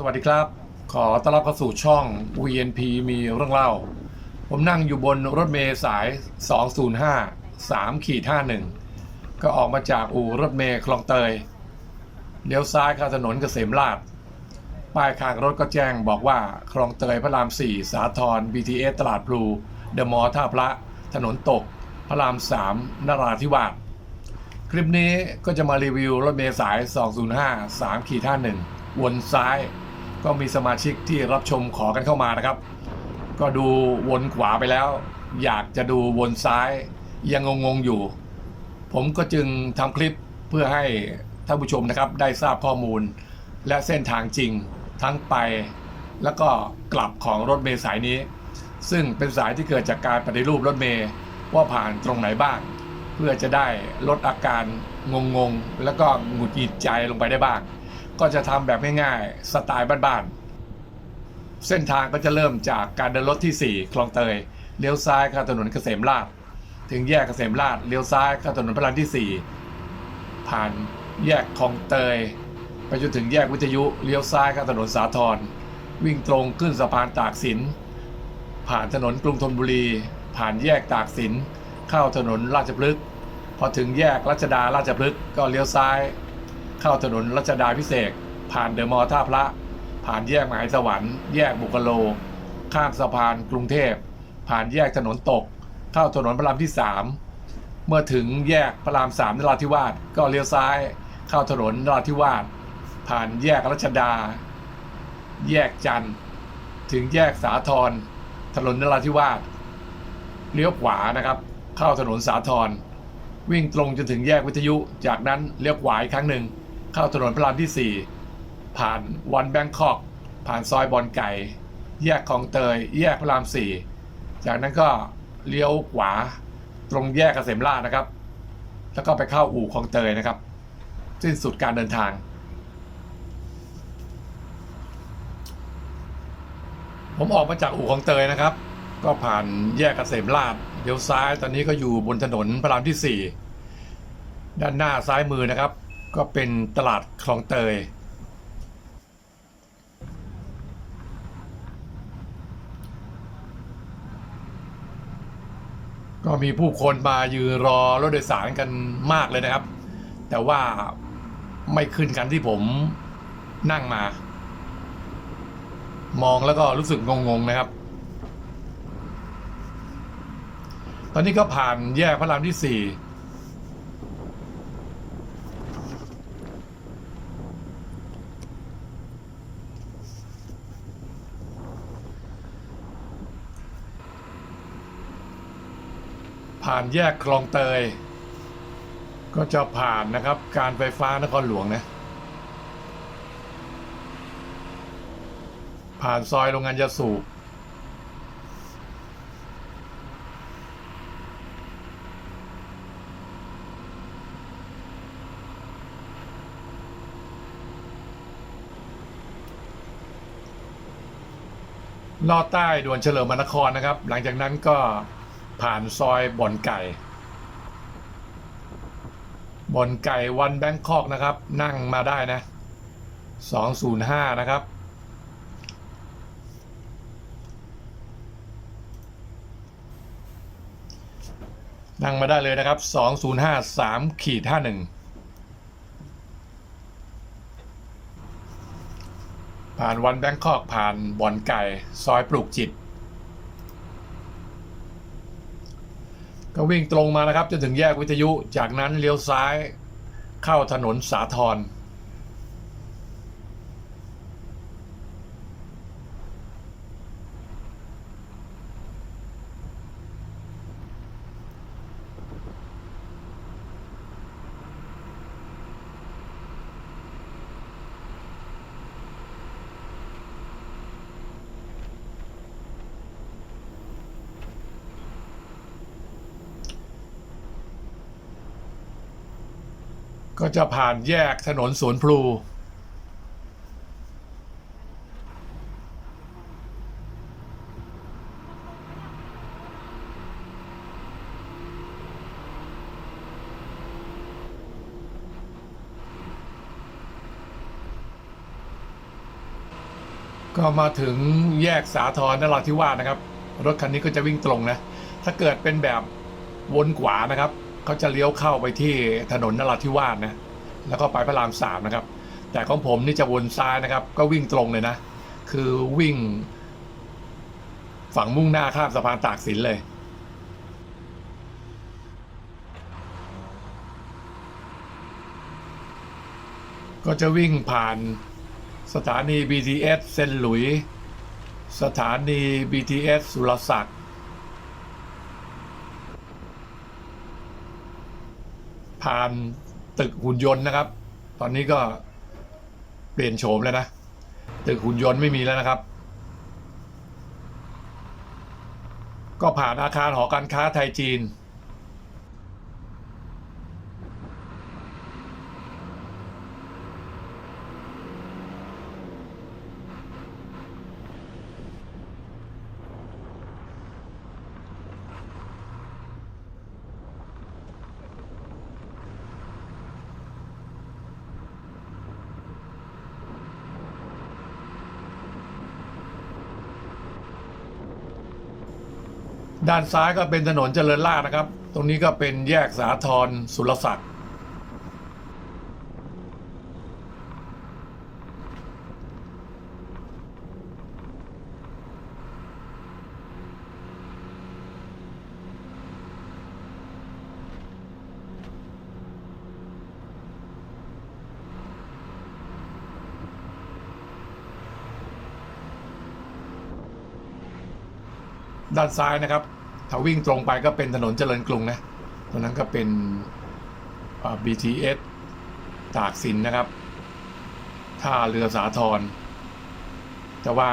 สวัสดีครับ ขอต้อนรับเข้าสู่ช่อง VNP มีเรื่องเล่า ผมนั่งอยู่บนรถเมล์สาย 205 3ขีด51 ก็ออกมาจากอู่รถเมล์คลองเตย เลี้ยวซ้ายเข้าถนนเกษมราษฎร์ป้ายข้างรถก็แจ้งบอกว่าคลองเตยพระราม 4 สาทร BTS ตลาดพลูเดอะมอลล์ท่าพระ ถนนตก พระราม 3นราธิวาส คลิปนี้ก็จะมารีวิวรถเมล์สาย 205 3ขีด51วนซ้าย ก็มีสมาชิกที่รับชมขอกันเข้ามานะครับ ก็ดูวนขวาไปแล้ว อยากจะดูวนซ้ายยังงงๆอยู่ ผมก็จึงทำคลิปเพื่อให้ท่านผู้ชมนะครับได้ทราบข้อมูล และเส้นทางจริงทั้งไป แล้วก็กลับของรถเมล์สายนี้ ซึ่งเป็นสายที่เกิดจากการปฏิรูปรถเมล์ว่าผ่านตรงไหนบ้าง เพื่อจะได้ลดอาการงงๆ แล้วก็หงุดหงิดใจลงไปได้บ้าง ก็จะทำแบบง่ายๆ สไตล์บ้านๆ เส้นทางก็จะเริ่มจากการเดินรถที่ 4 คลองเตย เลี้ยวซ้ายเข้าถนนเกษมราษฎร์ถึงแยกเกษมราษฎร์เลี้ยวซ้ายเข้าถนนพระรามที่ 4 ผ่านแยกคลองเตย ไปจนถึงแยกวิทยุเลี้ยวซ้ายเข้าถนนสาทรวิ่งตรงขึ้นสะพานตากสิน ผ่านถนนกรุงธนบุรี ผ่านแยกตากสิน เข้าถนนราชพฤกษ์พอถึงแยกรัชดาราชพฤกษ์ก็เลี้ยวซ้าย เข้าถนนรัชดาพิเศษผ่านเดอะมอลล์ท่าพระ ผ่านแยกหมายสวรรค์แยกบุกโล ข้ามสะพานกรุงเทพ ผ่านแยกถนนตก เข้าถนนพระรามที่ 3 เมื่อถึงแยกพระรามสามนราธิวาสก็เลี้ยวซ้าย เข้าถนนนราธิวาสผ่านแยกรัชดา แยกจันทร์ถึงแยกสาทรถนนนราธิวาสเลี้ยวขวานะครับ เข้าถนนสาทรวิ่งตรงจนถึงแยกวิทยุ จากนั้นเลี้ยวขวาอีกครั้งหนึ่ง เข้าถนนพระรามที่ 4 ผ่านวันแบงคอก ผ่านซอยบอนไก่ แยกคลองเตย แยกพระราม 4 จากนั้นก็เลี้ยวขวาตรงแยกเกษมราษฎร์นะครับ แล้วก็ไปเข้าอู่คลองเตยนะครับ สิ้นสุดการเดินทางผมออกมาจากอู่คลองเตยนะครับ ก็ผ่านแยกเกษมราษฎร์เลี้ยวซ้ายตอนนี้ก็อยู่บนถนนพระรามที่ 4 ด้านหน้าซ้ายมือนะครับ ก็เป็นตลาดคลองเตย ก็มีผู้คนมายืนรอรถโดยสารกันมากเลยนะครับ แต่ว่าไม่ขึ้นกันที่ผมนั่งมา มองแล้วก็รู้สึกงงๆนะครับ ตอนนี้ก็ผ่านแยกพระรามที่สี่ ผ่านแยกคลองเตย ก็จะผ่านนะครับการไฟฟ้านครหลวงนะผ่านซอยโรงงานยาสูบลอดใต้ด่วนเฉลิมมนครนะครับ หลังจากนั้นก็ ผ่านซอยบ่อนไก่บ่อนไก่วันแบงคอกนะครับ นั่งมาได้นะ 205 นะครับ นั่งมาได้เลยนะครับ 205 3ขีด51ผ่านวันแบงคอกผ่านบ่อนไก่ ซอยปลูกจิต ก็วิ่งตรงมานะครับจนถึงแยกวิทยุ จากนั้นเลี้ยวซ้ายเข้าถนนสาทร ก็จะผ่านแยกถนนสวนพลู ก็มาถึงแยกสาทรนราธิวาสนะครับ รถคันนี้ก็จะวิ่งตรงนะ ถ้าเกิดเป็นแบบวนขวานะครับ เขาจะเลี้ยวเข้าไปที่ถนนนราธิวาสนะแล้วก็ไปพระรามสามนะครับ แต่ของผมนี่จะวนซ้ายนะครับ ก็วิ่งตรงเลยนะ คือวิ่ง ฝั่งมุ่งหน้าข้ามสะพานตากสินเลยก็จะวิ่งผ่านสถานี BTS เซนหลุยส์สถานี BTS สุรศักดิ์ ผ่านตึกหุ่นยนต์นะครับ ตอนนี้ก็เปลี่ยนโฉมแล้วนะ ตึกหุ่นยนต์ไม่มีแล้วนะครับ ก็ผ่านอาคารหอการค้าไทยจีน ด้านซ้ายก็เป็นถนนเจริญราษนะครับ ตรงนี้ก็เป็นแยกสาทรสุรศักดิ์ด้านซ้ายนะครับ ถ้าวิ่งตรงไปก็เป็นถนนเจริญกรุงนะตรงนั้นก็เป็น BTS ตากสินนะครับท่าเรือสาทรแต่ว่า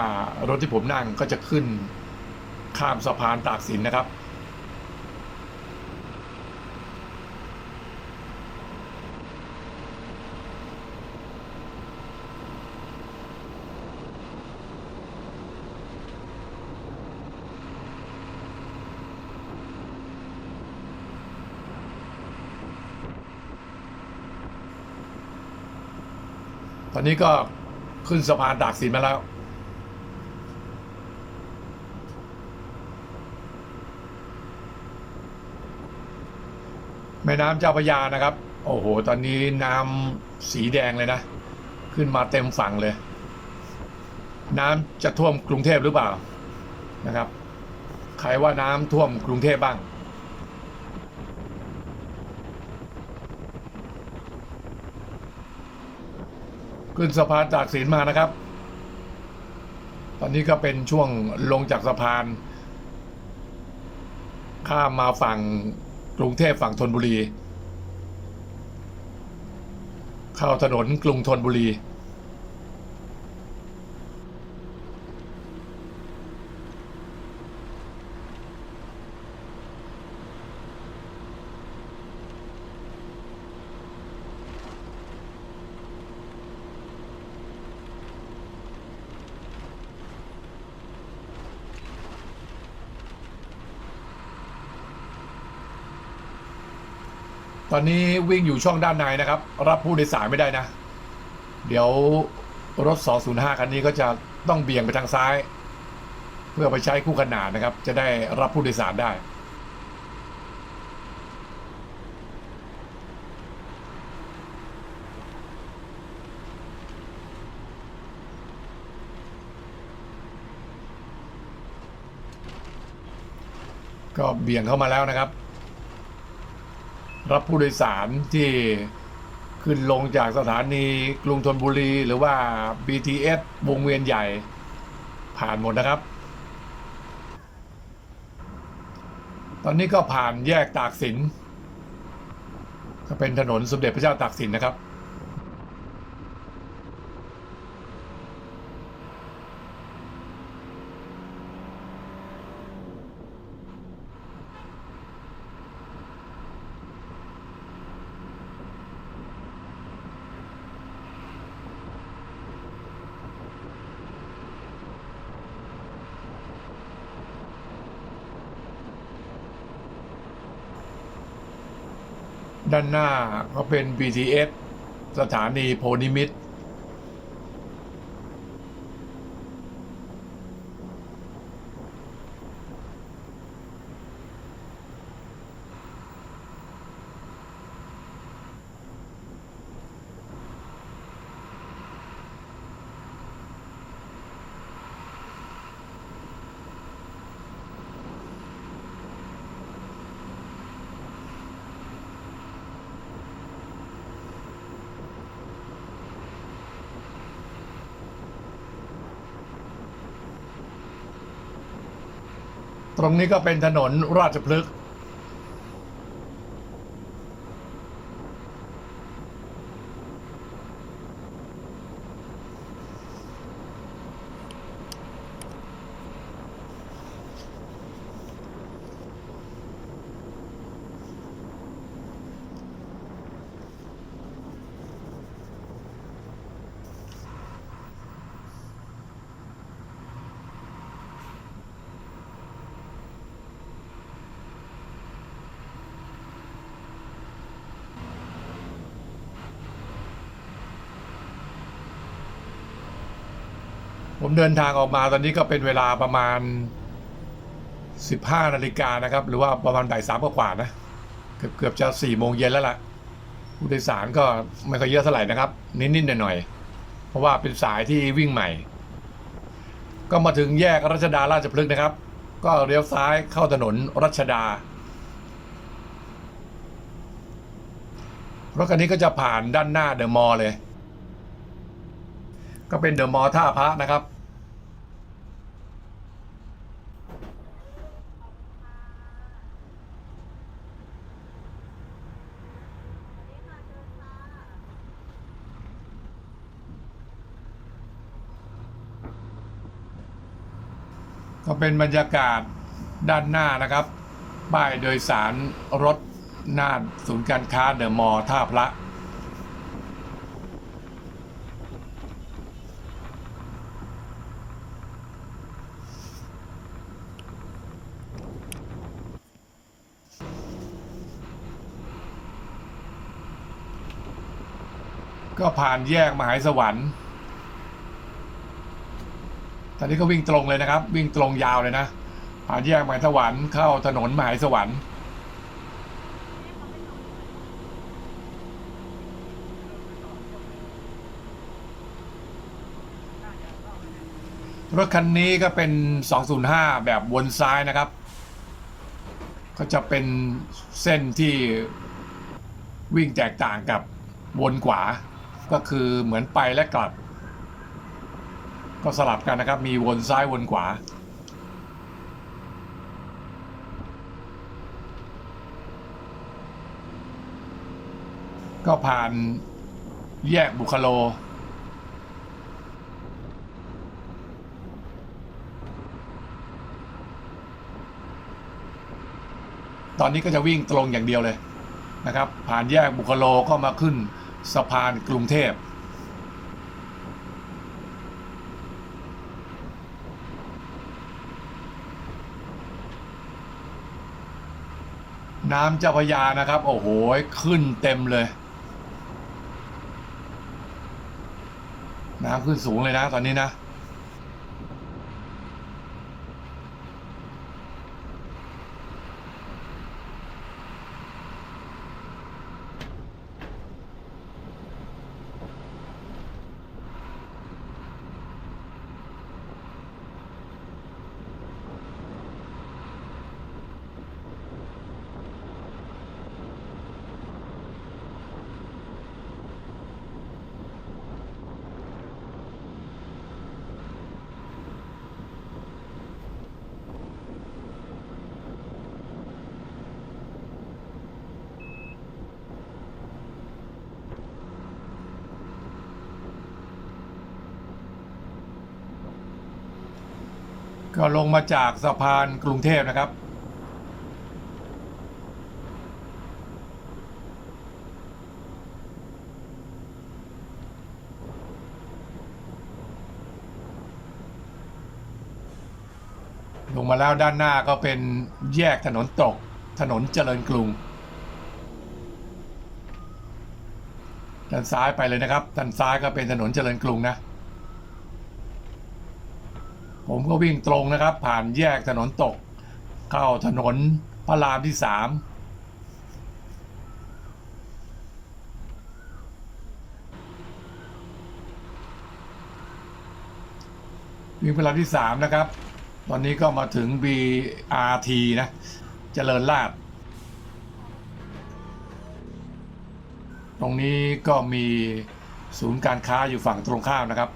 รถที่ผมนั่งก็จะขึ้นข้ามสะพานตากสินนะครับ นี้ก็ขึ้นสะพานตากสินมาแล้ว แม่น้ำเจ้าพระยานะครับ โอ้โห ตอนนี้น้ำสีแดงเลยนะ ขึ้นมาเต็มฝั่งเลย น้ำจะท่วมกรุงเทพหรือเปล่านะครับ ใครว่าน้ำท่วมกรุงเทพบ้าง ขึ้นสะพานตากสินมานะครับ ตอนนี้ก็เป็นช่วงลงจากสะพาน ข้ามมาฝั่งกรุงเทพฝั่งธนบุรี เข้าถนนกรุงธนบุรี ตอนนี้วิ่งอยู่ช่องด้านในนะครับ รับผู้โดยสารไม่ได้นะ เดี๋ยวรถ 205 คันนี้ก็จะต้องเบี่ยงไปทางซ้าย เพื่อไปใช้คู่ขนานนะครับ จะได้รับผู้โดยสารได้ก็เบี่ยงเข้ามาแล้วนะครับ รับผู้โดยสารที่ขึ้นลงจากสถานีกรุงธนบุรี หรือว่า BTS วงเวียนใหญ่ ผ่านหมดนะครับ ตอนนี้ก็ผ่านแยกตากสินก็เป็นถนนสมเด็จพระเจ้าตากสินนะครับ ด้านหน้าก็เป็น BTS สถานีโพนิมิตร ตรงนี้ก็เป็นถนนราชพฤกษ์ ผมเดินทางออกมาตอนนี้ก็เป็นเวลาประมาณ 15นาฬิกานะครับ หรือว่าประมาณบ่ายสามกว่าๆนะเกือบเกือบจะสี่โมงเย็นแล้วล่ะผู้โดยสารก็ไม่ค่อยเยอะเท่าไหร่นะครับ นิดๆหน่อยๆเพราะว่าเป็นสายที่วิ่งใหม่ ก็มาถึงแยกรัชดาราชพฤกษ์นะครับ ก็เลี้ยวซ้ายเข้าถนนรัชดารถคันนี้ก็จะผ่านด้านหน้าเดอะมอลเลย ก็เป็นเดอะมอลท่าพระนะครับ ก็เป็นบรรยากาศด้านหน้านะครับ ป้ายโดยสารรถหน้าศูนย์การค้าเดอะมอลล์ท่าพระ ก็ผ่านแยกมหาสวรรค์ ตอนนี้ก็วิ่งตรงเลยนะครับ วิ่งตรงยาวเลยนะผ่านแยกหมหาสวรรค์เข้าถนนหมหาสวรรค์รถคันนี้ก็เป็น 205 แบบวนซ้ายนะครับ ก็จะเป็นเส้นที่วิ่งแตกต่างกับวนขวา ก็คือเหมือนไปและกลับ ก็สลับกันนะครับ มีวนซ้ายวนขวา ก็ผ่านแยกบุคโล ตอนนี้ก็จะวิ่งตรงอย่างเดียวเลยนะครับ ผ่านแยกบุคโลก็มาขึ้นสะพานกรุงเทพ น้ำเจ้าพยานะครับ โอ้โห ขึ้นเต็มเลย น้ำขึ้นสูงเลยนะตอนนี้นะ ก็ลงมาจากสะพานกรุงเทพนะครับ ลงมาแล้วด้านหน้าก็เป็นแยกถนนตกถนนเจริญกรุง ด้านซ้ายไปเลยนะครับ ด้านซ้ายก็เป็นถนนเจริญกรุงนะ ผมก็วิ่งตรงนะครับ ผ่านแยกถนนตก เข้าถนนพระรามที่สามวิ่งพระรามที่สามนะครับ ตอนนี้ก็มาถึง BRT นะเจริญราษฎร์ตรงนี้ก็มีศูนย์การค้าอยู่ฝั่งตรงข้ามนะครับ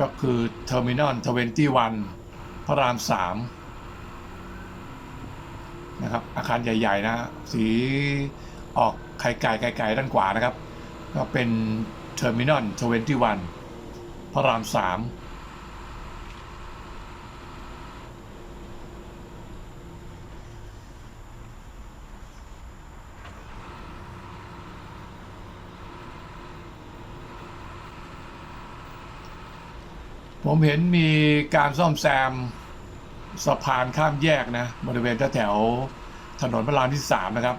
ก็คือเทอร์มินอลทเวนตี้วันพระรามสามนะครับ อาคารใหญ่ ๆ นะ สีออกไข่ไก่ไก่ไก่ด้านขวานะครับ ก็เป็นเทอร์มินอลทเวนตี้วันพระรามสาม ผมเห็นมีการซ่อมแซมสะพานข้ามแยกนะ บริเวณแถวถนนพระรามที่สามนะครับ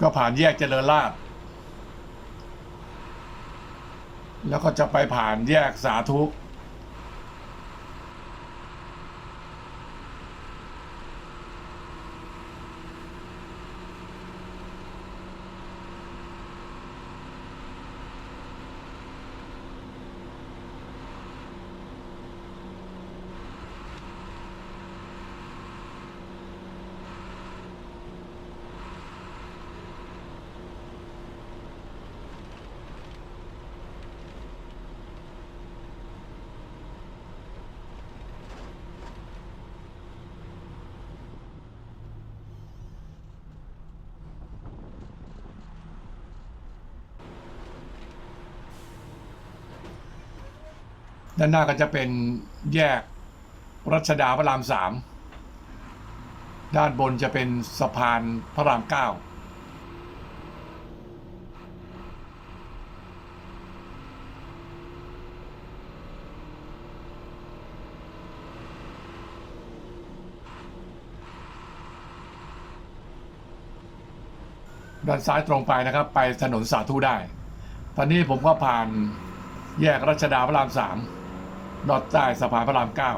ก็ผ่านแยกเจริญราษฎร์แล้วก็จะไปผ่านแยกสาธุ ด้านหน้าก็จะเป็นแยกรัชดาพระรามสามด้านบนจะเป็นสะพานพระรามเก้าด้านซ้ายตรงไปนะครับ ไปถนนสาธุได้ ตอนนี้ผมก็ผ่านแยกรัชดาพระรามสาม ลอดใต้สะพานพระรามเก้า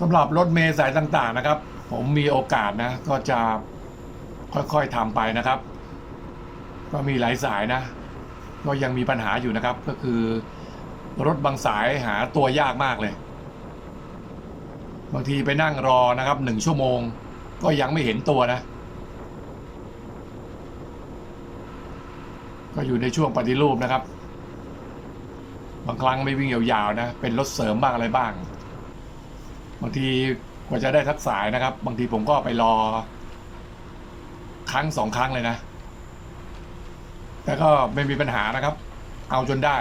สำหรับรถเมล์สายต่างๆนะครับ ผมมีโอกาสนะ ก็จะค่อยๆทำไปนะครับ ก็มีหลายสายนะ ก็ยังมีปัญหาอยู่นะครับ ก็คือรถบางสายหาตัวยากมากเลย บางทีไปนั่งรอนะครับหนึ่งชั่วโมง ก็ยังไม่เห็นตัวนะ ก็อยู่ในช่วงปฏิรูปนะครับ บางครั้งไม่วิ่งยาวๆนะ เป็นรถเสริมบ้างอะไรบ้าง บางทีกว่าจะได้ทักสายนะครับ บางทีผมก็ไปรอ ครั้งสองครั้งเลยนะ แต่ก็ไม่มีปัญหานะครับ เอาจนได้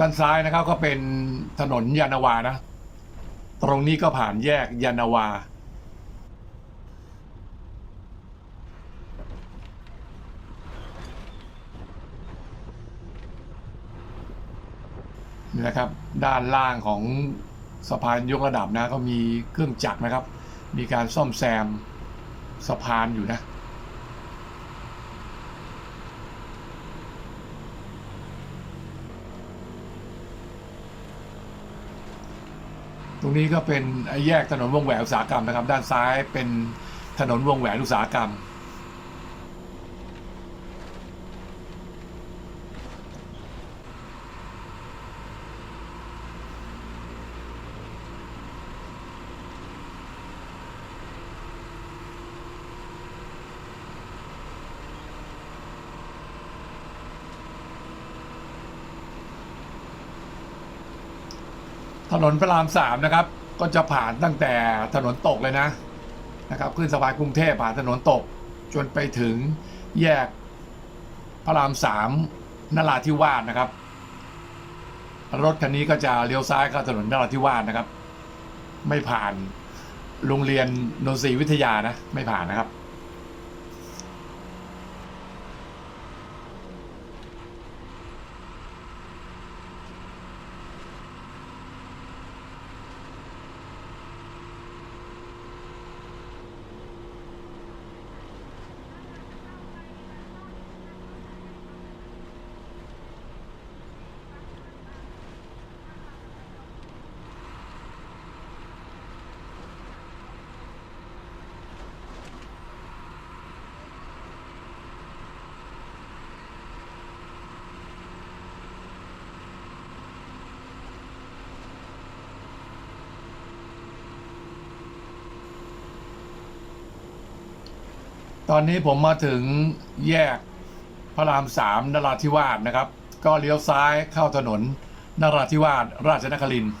ด้านซ้ายนะครับก็เป็น ถนนยานาวานะ ตรงนี้ก็ผ่านแยกยานาวา นี่นะครับ ด้านล่างของสะพานยกระดับนะ ก็มีเครื่องจักรนะครับ มีการซ่อมแซมสะพานอยู่นะ รงนี้ก็เป็นแยกถนนวงแหวนอุตสาหกรรมนะครับ ด้านซ้ายเป็นถนนวงแหวนอุตสาหกรรม ถนนพระรามสามนะครับ ก็จะผ่านตั้งแต่ถนนตกเลยนะนะครับขึ้นสะพานกรุงเทพผ่านถนนตก จนไปถึงแยกพระรามสามนราธิวาสนะครับ รถคันนี้ก็จะเลี้ยวซ้ายเข้าถนนนราธิวาสนะครับ ไม่ผ่านโรงเรียนนนทรีวิทยานะ ไม่ผ่านนะครับ ตอนนี้ผมมาถึงแยกพระรามสามนราธิวาสนะครับ ก็เลี้ยวซ้ายเข้าถนนนราธิวาสราชนครินทร์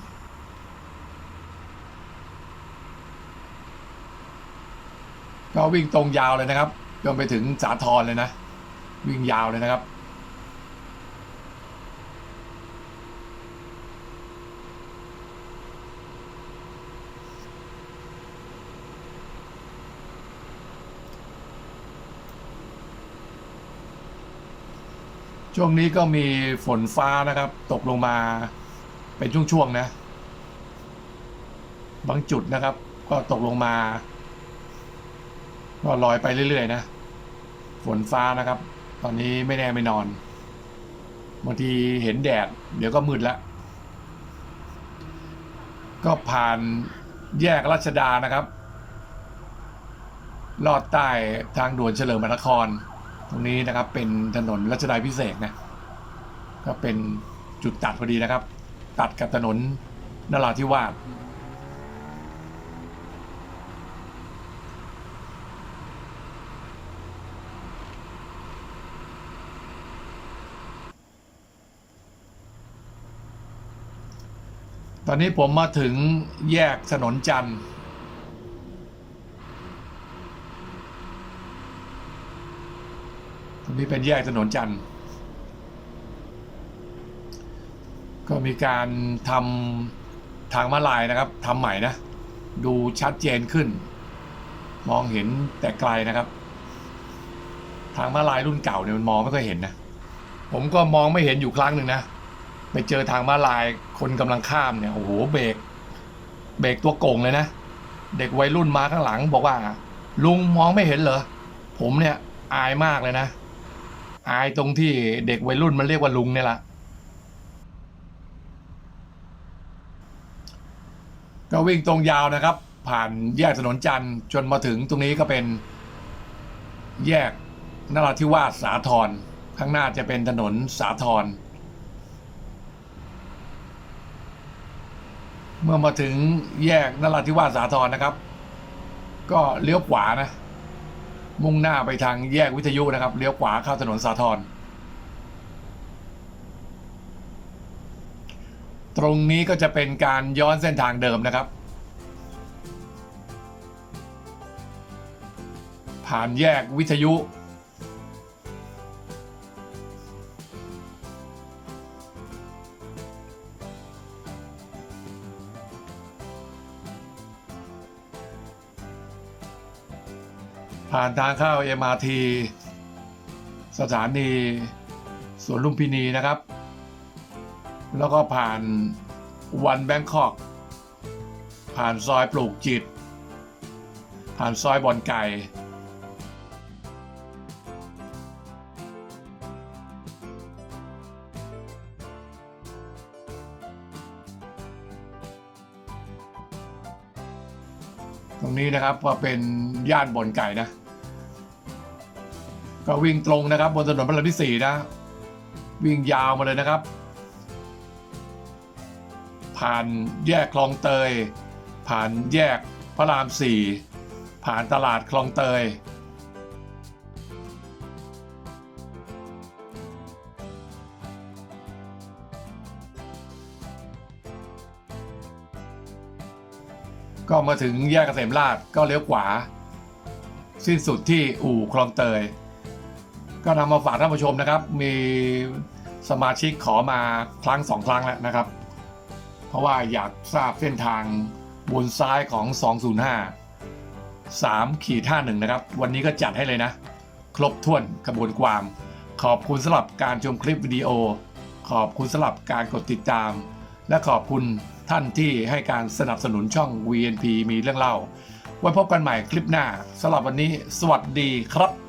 ก็วิ่งตรงยาวเลยนะครับจนไปถึงสาทรเลยนะ วิ่งยาวเลยนะครับ ช่วงนี้ก็มีฝนฟ้านะครับ ตกลงมาเป็นช่วงๆนะ บางจุดนะครับ ก็ตกลงมา ก็ลอยไปเรื่อยๆนะ ฝนฟ้านะครับ ตอนนี้ไม่แน่ไม่นอนบางทีเห็นแดด เดี๋ยวก็มืดแล้วก็ผ่านแยกรัชดานะครับ ลอดใต้ทางด่วนเฉลิมพระนคร ตรงนี้นะครับเป็นถนนรัชดาพิเศษนะก็เป็นจุดตัดพอดีนะครับ ตัดกับถนนนราธิวาสตอนนี้ผมมาถึงแยกถนนจันทร์ ตรง นี้เป็นแยกถนนจันทร์ก็มีการทำทางมาลายนะครับทำใหม่นะ ดูชัดเจนขึ้น มองเห็นแต่ไกลนะครับ ทางมาลายรุ่นเก่าเนี่ยมันมองไม่ค่อยเห็นนะ ผมก็มองไม่เห็นอยู่ครั้งหนึ่งนะ ไปเจอทางมาลายคนกำลังข้ามเนี่ยโอ้โหเบรกเบรกตัวโก่งเลยนะ เด็กวัยรุ่นมาข้างหลังบอกว่า ลุงมองไม่เห็นเหรอผมเนี่ยอายมากเลยนะ อายตรงที่เด็กวัยรุ่นมันเรียกว่าลุงเนี่ยละก็วิ่งตรงยาวนะครับ ผ่านแยกถนนจันทร์จนมาถึงตรงนี้ก็เป็นแยกนราธิวาสสาทรข้างหน้าจะเป็นถนนสาทรเมื่อมาถึงแยกนราธิวาสสาทรนะครับ ก็เลี้ยวขวานะ มุ่งหน้าไปทางแยกวิทยุนะครับ เลี้ยวขวาเข้าถนนสาทรตรงนี้ก็จะเป็นการย้อนเส้นทางเดิมนะครับ ผ่านแยกวิทยุ ผ่านทางเข้า MRT สถานีสวนลุมพินีนะครับ แล้วก็ผ่านวันแบงคอก ผ่านซอยปลูกจิต ผ่านซอยบอนไก่ นี้นะครับก็เป็นย่านบอนไก่นะ ก็วิ่งตรงนะครับ บนถนนพระรามที่สี่นะ วิ่งยาวมาเลยนะครับ ผ่านแยกคลองเตย ผ่านแยกพระรามสี่ผ่านตลาดคลองเตย ก็มาถึงแยกเกษมราชก็เลี้ยวขวา สิ้นสุดที่อู่คลองเตย ก็นำมาฝากท่านผู้ชมนะครับ มีสมาชิกขอมาครั้งสองครั้งแล้วนะครับ เพราะว่าอยากทราบเส้นทางบนซ้ายของ 205 3ขีด51 นะครับ วันนี้ก็จัดให้เลยนะ ครบถ้วนกระบวนความ ขอบคุณสำหรับการชมคลิปวิดีโอ ขอบคุณสำหรับการกดติดตาม และขอบคุณ ท่านที่ให้การสนับสนุนช่อง VNP มีเรื่องเล่า ไว้พบกันใหม่คลิปหน้าสำหรับวันนี้ สวัสดีครับ